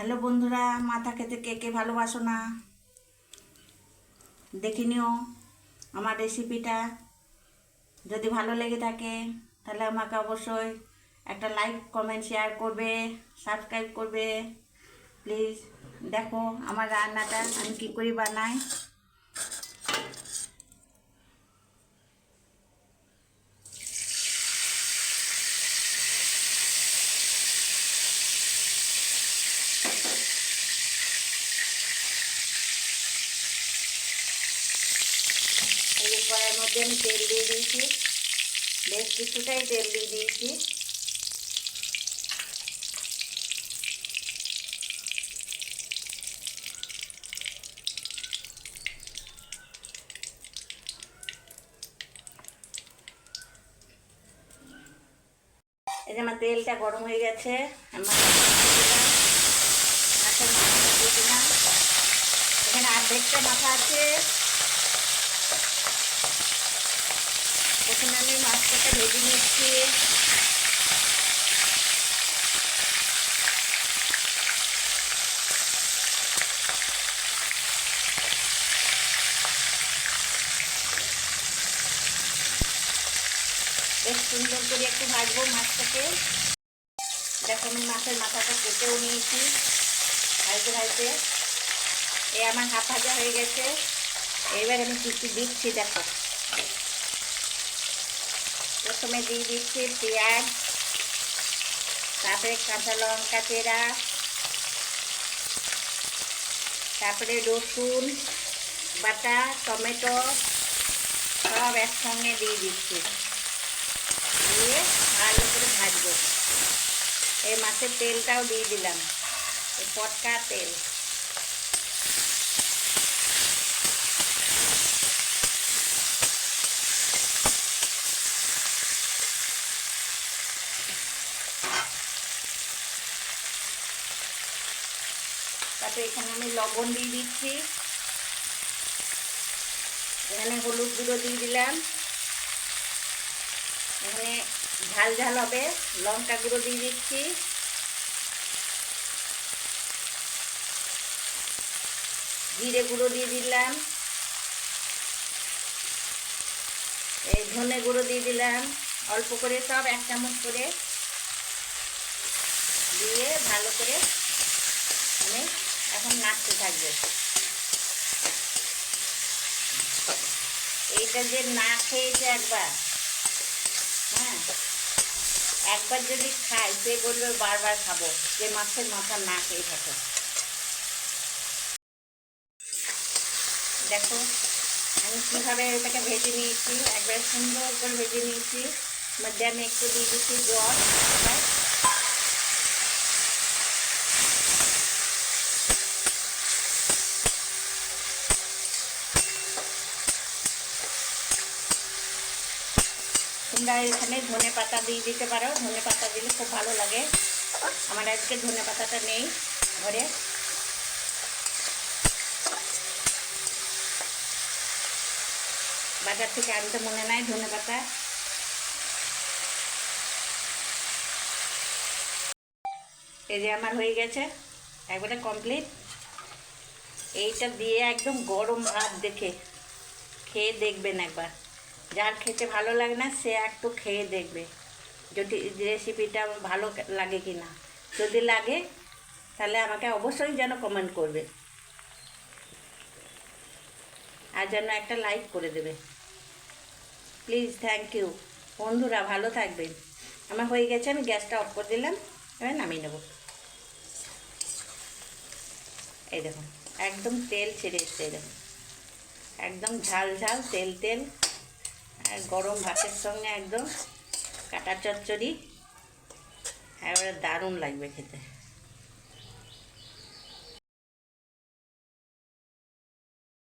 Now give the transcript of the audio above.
Hello বন্ধুরা, মাথা খেতে কে কে ভালোবাসো না? দেখে নিও আমার রেসিপিটা যদি ভালো লেগে থাকে, তাহলে আমাকে অবশ্যই একটা লাইক কমেন্ট শেয়ার করবে সাবস্ক্রাইব করবে। প্লিজ দেখো আমার রান্নাটা আমি কী করি বানাই। এই যে মধ্যে আমি তেল দিয়ে দিয়েছি। বেশ কিছুটাই তেল দিয়ে দিয়েছি। এই যে আমার তেলটা গরম হয়ে গেছে এখানে অর্ধেকটা মাথা আছে। প্রথমে আমি মাছটাকে ভেজে নিচ্ছি। বেশ সুন্দর করে একটু ভাজবো মাছটাকে। দেখো, আমি মাছের মাথাটা কেটেও নিয়েছি। ভাজতে ভাজতে। এ আমার হাফ ভাজা হয়ে গেছে। এবার আমি কিছু দিচ্ছি, দেখো। প্রথমে দিয়ে দিচ্ছি পেঁয়াজ, তারপরে কাঁচা লঙ্কা চেরা তারপরে রসুন, বাটা, টমেটো, সব একসঙ্গে দিয়ে দিচ্ছি। দিয়ে ভালো করে ভাজবো। এই মাছের তেলটাও দিয়ে দিলাম। পটকা তেল। তারপরে এখানে আমি লবণ দিয়ে দিচ্ছি। এখানে হলুদ গুঁড়ো দিয়ে দিলাম। এখানে ঝাল ঝাল হবে, লঙ্কা গুঁড়ো দিয়ে দিচ্ছি। জিরে গুঁড়ো দিয়ে দিলাম। এই ধনে গুঁড়ো দিয়ে দিলাম। অল্প করে সব এক চামচ করে দিয়ে ভালো করে আমি এখন নাড়তে থাকব। এইটা যে না খেয়েছে একবার হ্যাঁ? একবার যদি খাই সে বলবে বারবার খাব, যে মাছের মাথা না খেয়ে থাকে। দেখো, আমি কীভাবে এটাকে ভেজে নিয়েছি, একবার সুন্দর করে ভেজে নিয়েছি। মধ্যে আমি একটু দিয়ে দিচ্ছি জল তোমরা এখানে ধনে পাতা দিয়ে দিতে পারো। ধনে পাতা দিলে খুব ভালো লাগে। আমার আজকে ধনে পাতাটা নেই ঘরে। বাজার থেকে আনতে মনে নাই ধনে পাতা। এই যে আমার হয়ে গেছে, একবারে কমপ্লিট এইটা দিয়ে একদম গরম ভাত দেখে, খেয়ে দেখবেন একবার। যার খেতে ভালো লাগে না, সে একটু খেয়ে দেখবে যদি রেসিপিটা ভালো লাগে কি না। যদি লাগে, তাহলে আমাকে অবশ্যই যেন কমেন্ট করবে। আর যেন একটা লাইক করে দেবে। প্লিজ থ্যাংক ইউ বন্ধুরা, ভালো থাকবেন। আমার হয়ে গেছে, আমি গ্যাসটা অফ করে দিলাম, এবার নামিয়ে নেব। এই দেখুন, একদম তেল ছেড়ে এসছে দেখুন। একদম ঝাল ঝাল, তেল তেল। গরম ভাতের সঙ্গে একদম কাটা চচ্চড়ি। এবারে দারুণ লাগবে খেতে।